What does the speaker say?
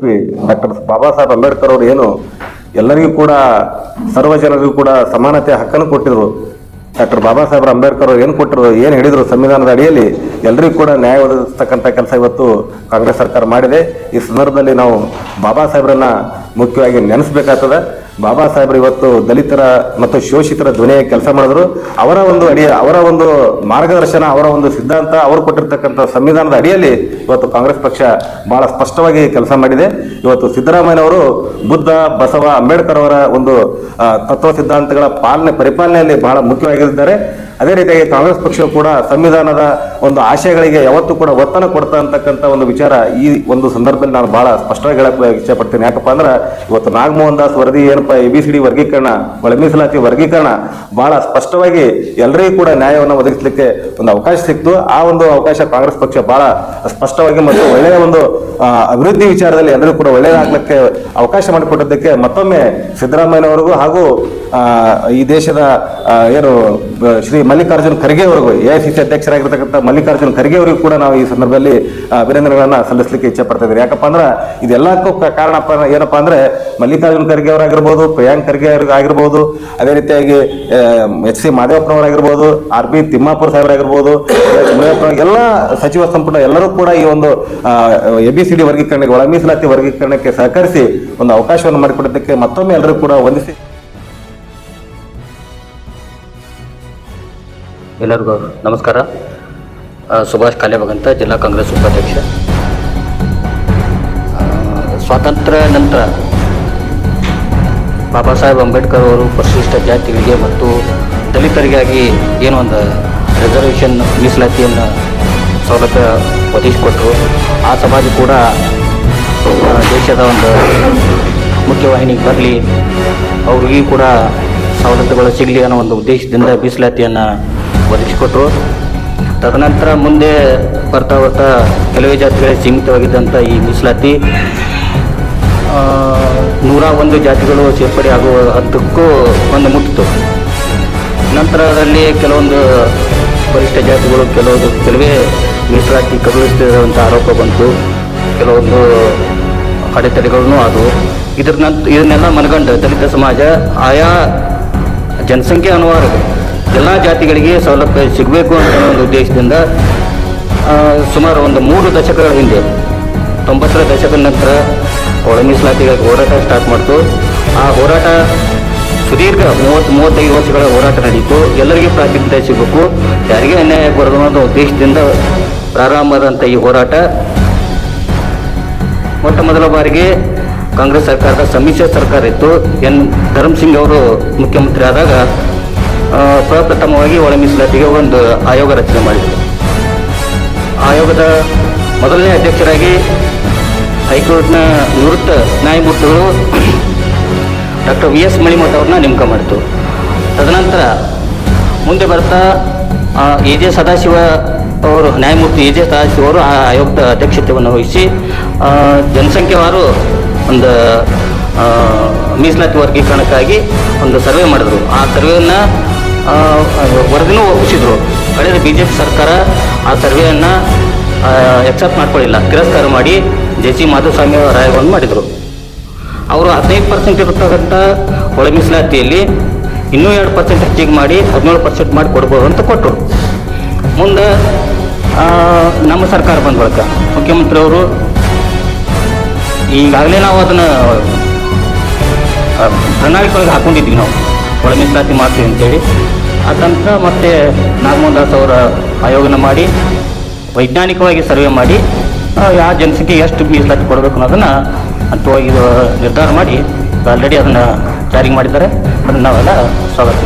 Doctor Baba Saheb Ambedkar ಅವರು ಏನು ಎಲ್ಲರಿಗೂ ಕೂಡ ಸರ್ವ ಜನರಿಗೂ ಕೂಡ ಸಮಾನತೆ ಹಕ್ಕನ್ನು ಕೊಟ್ಟಿದ್ರು. ಡಾಕ್ಟರ್ ಬಾಬಾ ಸಾಹೇಬ್ ಅಂಬೇಡ್ಕರ್ ಅವರು ಏನು ಕೊಟ್ಟರು ಏನು ಹೇಳಿದ್ರು ಸಂವಿಧಾನದ ಅಡಿಯಲ್ಲಿ ಎಲ್ಲರಿಗೂ ಕೂಡ ನ್ಯಾಯ ಒದಗಿಸ್ತಕ್ಕಂಥ ಕೆಲಸ ಇವತ್ತು ಕಾಂಗ್ರೆಸ್ ಸರ್ಕಾರ ಮಾಡಿದೆ. ಈ ಸಂದರ್ಭದಲ್ಲಿ ನಾವು ಬಾಬಾ ಸಾಹೇಬ್ರನ್ನ ಮುಖ್ಯವಾಗಿ ನೆನೆಸ್ಬೇಕಾಗ್ತದೆ. ಬಾಬಾ ಸಾಹೇಬರು ಇವತ್ತು ದಲಿತರ ಮತ್ತು ಶೋಷಿತರ ಧ್ವನಿಯಾಗಿ ಕೆಲಸ ಮಾಡಿದ್ರು. ಅವರ ಒಂದು ಅಡಿ, ಅವರ ಒಂದು ಮಾರ್ಗದರ್ಶನ, ಅವರ ಒಂದು ಸಿದ್ಧಾಂತ, ಅವರು ಕೊಟ್ಟಿರ್ತಕ್ಕಂಥ ಸಂವಿಧಾನದ ಅಡಿಯಲ್ಲಿ ಇವತ್ತು ಕಾಂಗ್ರೆಸ್ ಪಕ್ಷ ಬಹಳ ಸ್ಪಷ್ಟವಾಗಿ ಕೆಲಸ ಮಾಡಿದೆ. ಇವತ್ತು ಸಿದ್ದರಾಮಯ್ಯನವರು ಬುದ್ಧ, ಬಸವ, ಅಂಬೇಡ್ಕರ್ ಅವರ ಒಂದು ತತ್ವ ಸಿದ್ಧಾಂತಗಳ ಪಾಲನೆ, ಪರಿಪಾಲನೆಯಲ್ಲಿ ಬಹಳ ಮುಖ್ಯವಾಗಿದ್ದಾರೆ. ಅದೇ ರೀತಿಯಾಗಿ ಕಾಂಗ್ರೆಸ್ ಪಕ್ಷವು ಕೂಡ ಸಂವಿಧಾನದ ಒಂದು ಆಶಯಗಳಿಗೆ ಯಾವತ್ತೂ ಕೂಡ ಒತ್ತನ ಕೊಡ್ತಾ ಅಂತಕ್ಕಂಥ ಒಂದು ವಿಚಾರ ಈ ಒಂದು ಸಂದರ್ಭದಲ್ಲಿ ನಾನು ಬಹಳ ಸ್ಪಷ್ಟವಾಗಿ ಹೇಳಕ್ಕೆ ಇಷ್ಟಪಡ್ತೀನಿ ಯಾಕಪ್ಪ ಅಂದ್ರೆ ಇವತ್ತು ನಾಗಮೋಹನ್ ದಾಸ್ ವರದಿ ಏನಪ್ಪ ಎ ಬಿ ಸಿ ಡಿ ವರ್ಗೀಕರಣ ಒಳ ಮೀಸಲಾತಿ ವರ್ಗೀಕರಣ ಬಹಳ ಸ್ಪಷ್ಟವಾಗಿ ಎಲ್ಲರಿಗೂ ಕೂಡ ನ್ಯಾಯವನ್ನು ಒದಗಿಸಲಿಕ್ಕೆ ಒಂದು ಅವಕಾಶ ಸಿಕ್ತು. ಆ ಒಂದು ಅವಕಾಶ ಕಾಂಗ್ರೆಸ್ ಪಕ್ಷ ಬಹಳ ಸ್ಪಷ್ಟವಾಗಿ ಮತ್ತು ಒಳ್ಳೆಯ ಒಂದು ಅಭಿವೃದ್ಧಿ ವಿಚಾರದಲ್ಲಿ ಎಲ್ಲರಿಗೂ ಕೂಡ ಒಳ್ಳೆಯದಾಗ್ಲಿಕ್ಕೆ ಅವಕಾಶ ಮಾಡಿಕೊಟ್ಟದ್ದಕ್ಕೆ ಮತ್ತೊಮ್ಮೆ ಸಿದ್ದರಾಮಯ್ಯನವರಿಗೂ ಹಾಗೂ ಈ ದೇಶದ ಏನು ಶ್ರೀ ಮಲ್ಲಿಕಾರ್ಜುನ್ ಖರ್ಗೆ ಅವರಿಗೂ ಎ ಐ ಸಿ ಸಿ ಅಧ್ಯಕ್ಷರಾಗಿರ್ತಕ್ಕಂಥ ಮಲ್ಲಿಕಾರ್ಜುನ್ ಖರ್ಗೆ ಅವರಿಗೂ ಕೂಡ ನಾವು ಈ ಸಂದರ್ಭದಲ್ಲಿ ಅಭಿನಂದನೆಗಳನ್ನು ಸಲ್ಲಿಸಲಿಕ್ಕೆ ಇಚ್ಛೆ ಪಡ್ತಾ ಇದ್ದೀವಿ ಯಾಕಪ್ಪ ಅಂದ್ರೆ ಇದೆಲ್ಲಕ್ಕೂ ಕಾರಣ ಏನಪ್ಪ ಅಂದರೆ, ಮಲ್ಲಿಕಾರ್ಜುನ್ ಖರ್ಗೆ ಅವರಾಗಿರ್ಬೋದು, ಪ್ರಿಯಾಂಕ್ ಖರ್ಗೆ ಅವ್ರಿಗೆ ಆಗಿರ್ಬೋದು, ಅದೇ ರೀತಿಯಾಗಿ ಎಚ್ ಸಿ ಮಾದೇವಪ್ಪನವರಾಗಿರ್ಬೋದು, ಆರ್ ಬಿ ತಿಮ್ಮಾಪುರ ಸಾಹೇಬರಾಗಿರ್ಬೋದು ಎಲ್ಲ ಸಚಿವ ಸಂಪುಟ ಎಲ್ಲರೂ ಕೂಡ ಈ ಒಂದು ಎ ಬಿ ಸಿ ಡಿ ವರ್ಗೀಕರಣಕ್ಕೆ ಒಳ ಮೀಸಲಾತಿ ವರ್ಗೀಕರಣಕ್ಕೆ ಸಹಕರಿಸಿ ಒಂದು ಅವಕಾಶವನ್ನು ಮಾಡಿಕೊಡೋದಕ್ಕೆ ಮತ್ತೊಮ್ಮೆ ಎಲ್ಲರೂ ಕೂಡ ವಂದಿಸಿ ಎಲ್ಲರಿಗೂ ನಮಸ್ಕಾರ. ಸುಭಾಷ್ ಕಾಲೇಬಗಂತ ಜಿಲ್ಲಾ ಕಾಂಗ್ರೆಸ್ ಉಪಾಧ್ಯಕ್ಷ. ಸ್ವಾತಂತ್ರ್ಯ ನಂತರ ಬಾಬಾ ಸಾಹೇಬ್ ಅಂಬೇಡ್ಕರ್ ಅವರು ಪರಿಶಿಷ್ಟ ಜಾತಿಗಳಿಗೆ ಮತ್ತು ದಲಿತರಿಗಾಗಿ ಏನೋ ಒಂದು ರಿಸರ್ವೇಷನ್ ಮೀಸಲಾತಿಯನ್ನು ಸೌಲಭ್ಯ ಒದಗಿಸಿಕೊಟ್ಟರು ಆ ಸಮಾಜ ಕೂಡ ದೇಶದ ಒಂದು ಮುಖ್ಯವಾಹಿನಿಗೆ ಬರಲಿ, ಅವ್ರಿಗೂ ಕೂಡ ಸವಲತ್ತುಗಳು ಸಿಗಲಿ ಅನ್ನೋ ಒಂದು ಉದ್ದೇಶದಿಂದ ಮೀಸಲಾತಿಯನ್ನು ಒದಗಿಸಿಕೊಟ್ರು ತದನಂತರ ಮುಂದೆ ಬರ್ತಾ ಬರ್ತಾ ಕೆಲವೇ ಜಾತಿಗಳಿಗೆ ಸೀಮಿತವಾಗಿದ್ದಂಥ ಈ ಮೀಸಲಾತಿ ನೂರ ಒಂದು ಜಾತಿಗಳು ಸೇರ್ಪಡೆ ಆಗುವ ಹಂತಕ್ಕೂ ಒಂದು ಮುಟ್ಟಿತು. ನಂತರ ಅದರಲ್ಲಿ ಕೆಲವೊಂದು ವರಿಷ್ಠ ಜಾತಿಗಳು, ಕೆಲವೊಂದು ಕೆಲವೇ ಮೀಸಲಾತಿ ಕಬಳಿಸ್ತಿರುವಂಥ ಆರೋಪ ಬಂತು. ಕೆಲವೊಂದು ಅಡೆತಡೆಗಳನ್ನೂ ಆದವು. ಇದ್ರ ನಂತ, ಇದನ್ನೆಲ್ಲ ಮನಗಂಡು ದಲಿತ ಸಮಾಜ ಆಯಾ ಜನಸಂಖ್ಯೆ ಅನುವಾರ ಜಾತಿಗಳಿಗೆ ಸೌಲಭ್ಯ ಸಿಗಬೇಕು ಅಂತ ಒಂದು ಉದ್ದೇಶದಿಂದ ಸುಮಾರು ಒಂದು ಮೂರು ದಶಕಗಳ ಹಿಂದೆ, ತೊಂಬತ್ತರ ದಶಕದ ನಂತರ ಒಳ ಮೀಸಲಾತಿಗಾಗಿ ಹೋರಾಟ ಸ್ಟಾರ್ಟ್ ಮಾಡ್ತು. ಆ ಹೋರಾಟ ಸುದೀರ್ಘ ಮೂವತ್ತು, ಮೂವತ್ತೈದು ವರ್ಷಗಳ ಹೋರಾಟ ನಡೆಯಿತು ಎಲ್ಲರಿಗೂ ಪ್ರಾತಿನಿಧ್ಯ ಸಿಗಬೇಕು. ಯಾರಿಗೆ ಅನ್ಯಾಯ ಆಗಬಾರ್ದು ಅನ್ನೋ ಉದ್ದೇಶದಿಂದ ಪ್ರಾರಂಭವಾದಂಥ ಈ ಹೋರಾಟ. ಮೊಟ್ಟ ಮೊದಲ ಬಾರಿಗೆ ಕಾಂಗ್ರೆಸ್ ಸರ್ಕಾರದ ಸಮ್ಮಿಶ್ರ ಸರ್ಕಾರ ಇತ್ತು. ಎನ್ ಧರ್ಮ್ ಸಿಂಗ್ ಅವರು ಮುಖ್ಯಮಂತ್ರಿ ಆದಾಗ ಪ್ರಪ್ರಥಮವಾಗಿ ಒಳ ಮೀಸಲಾತಿಗೆ ಒಂದು ಆಯೋಗ ರಚನೆ ಮಾಡಿದರು ಆಯೋಗದ ಮೊದಲನೇ ಅಧ್ಯಕ್ಷರಾಗಿ ಹೈಕೋರ್ಟ್ನ ನಿವೃತ್ತ ನ್ಯಾಯಮೂರ್ತಿಗಳು ಡಾಕ್ಟರ್ ವಿ ಎಸ್ ಮಣಿಮಠ ಅವ್ರನ್ನ ನೇಮಕ ಮಾಡಿತು. ತದನಂತರ ಮುಂದೆ ಬರ್ತಾ ಎ ಜೆ ಸದಾಶಿವ ಅವರು, ನ್ಯಾಯಮೂರ್ತಿ ಎ ಜೆ ಸದಾಶಿವ ಅವರು ಆ ಆಯೋಗದ ಅಧ್ಯಕ್ಷತೆಯನ್ನು ವಹಿಸಿ ಜನಸಂಖ್ಯೆವಾರು ಒಂದು ಮೀಸಲಾತಿ ವರ್ಗೀಕರಣಕ್ಕಾಗಿ ಒಂದು ಸರ್ವೆ ಮಾಡಿದ್ರು. ಆ ಸರ್ವೆಯನ್ನು ವರದಿನೂ ಒಪ್ಪಿಸಿದ್ರು. ಕಳೆದ ಬಿ ಜೆ ಪಿ ಸರ್ಕಾರ ಆ ಸರ್ವೆಯನ್ನು ಎಕ್ಸೆಪ್ಟ್ ಮಾಡ್ಕೊಳ್ಳಿಲ್ಲ. ತಿರಸ್ಕಾರ ಮಾಡಿ ಜೆ ಸಿ ಮಾಧುಸ್ವಾಮಿ ಅವರ ಆಯೋಗವನ್ನು ಮಾಡಿದರು. ಅವರು ಹದಿನೈದು ಪರ್ಸೆಂಟ್ ಇರತಕ್ಕಂಥ ಒಳ ಮೀಸಲಾತಿಯಲ್ಲಿ ಇನ್ನೂ ಎರಡು ಪರ್ಸೆಂಟ್ ಹೆಚ್ಚಿಗೆ ಮಾಡಿ, ಹದಿನೇಳು ಪರ್ಸೆಂಟ್ ಮಾಡಿ ಕೊಡ್ಬೋದು ಅಂತ ಕೊಟ್ಟರು. ಮುಂದೆ ನಮ್ಮ ಸರ್ಕಾರ ಬಂದ ಬಳಿಕ ಮುಖ್ಯಮಂತ್ರಿ ಅವರು ಈಗಾಗಲೇ ನಾವು ಅದನ್ನು ಪ್ರಣಾಳಿಕೆಯೊಳಗೆ ಹಾಕೊಂಡಿದ್ವಿ ನಾವು. ಒಳ ಮೀಸಲಾತಿ ಮಾಡ್ತೀವಿ ಅಂತೇಳಿ. ಆ ನಂತರ ಮತ್ತೆ ನಾಗಮೋಹನ್ ದಾಸ್ ಅವರ ಆಯೋಗನ ಮಾಡಿ, ವೈಜ್ಞಾನಿಕವಾಗಿ ಸರ್ವೆ ಮಾಡಿ ಯಾವ ಜನಸಂಖ್ಯೆ ಎಷ್ಟು ಮೀಸಲಾತಿ ಕೊಡಬೇಕು ಅನ್ನೋದನ್ನು ಅಂತವಾಗಿ ನಿರ್ಧಾರ ಮಾಡಿ, ಆಲ್ರೆಡಿ ಅದನ್ನು ಜಾರಿಗೆ ಮಾಡಿದ್ದಾರೆ. ಅದನ್ನು ನಾವೆಲ್ಲ ಸ್ವಾಗತ